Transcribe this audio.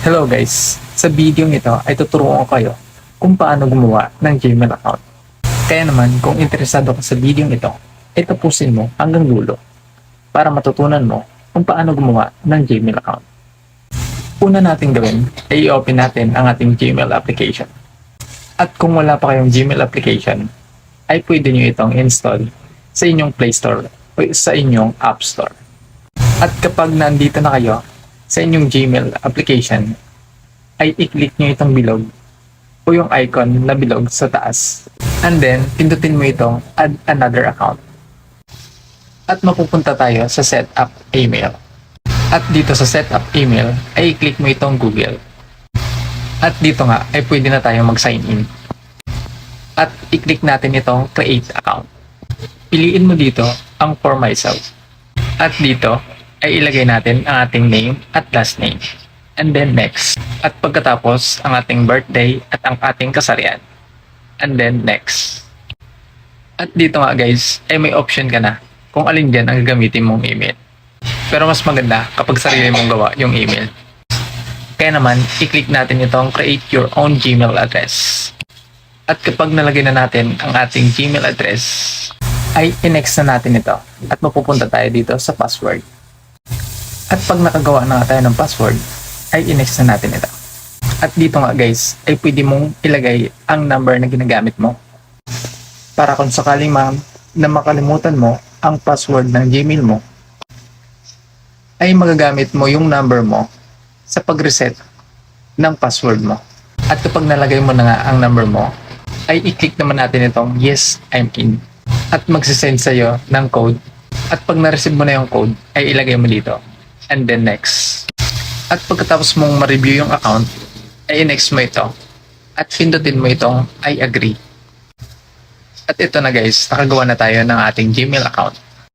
Hello guys! Sa video ito ay tuturuan ko kayo kung paano gumawa ng Gmail account. Kaya naman kung interesado ka sa video ito, ay tapusin mo hanggang dulo para matutunan mo kung paano gumawa ng Gmail account. Una natin gawin ay i-open natin ang ating Gmail application. At kung wala pa kayong Gmail application, ay pwede nyo itong install sa inyong Play Store o sa inyong App Store. At kapag nandito na kayo sa inyong Gmail application, ay i-click nyo itong bilog o yung icon na bilog sa taas. And then, pindutin mo itong add another account. At mapupunta tayo sa setup email. At dito sa setup email, ay i-click mo itong Google. At dito nga, ay pwede na tayo mag-sign in. At i-click natin itong create account. Piliin mo dito ang for myself. At dito, ay ilagay natin ang ating name at last name. And then next. At pagkatapos, ang ating birthday at ang ating kasarian. And then next. At dito nga guys, ay may option ka na kung alin dyan ang gagamitin mong email. Pero mas maganda kapag sarili mong gawa yung email. Kaya naman, i-click natin itong create your own Gmail address. At kapag nalagay na natin ang ating Gmail address, ay i-next na natin ito at mapupunta tayo dito sa password. At pag nakagawa na tayo ng password, ay i-next na natin ito. At dito nga guys, ay pwede mong ilagay ang number na ginagamit mo. Para kung sakaling ma'am na makalimutan mo ang password ng Gmail mo, ay magagamit mo yung number mo sa pag-reset ng password mo. At kapag nalagay mo na nga ang number mo, ay i-click naman natin itong yes, I'm in. At magsisend sa'yo ng code. At pag na-receive mo na yung code, ay ilagay mo dito. And then next. At pagkatapos mong ma-review yung account, ay next mo ito. At pindutin mo itong I agree. At ito na guys, nakagawa na tayo ng ating Gmail account.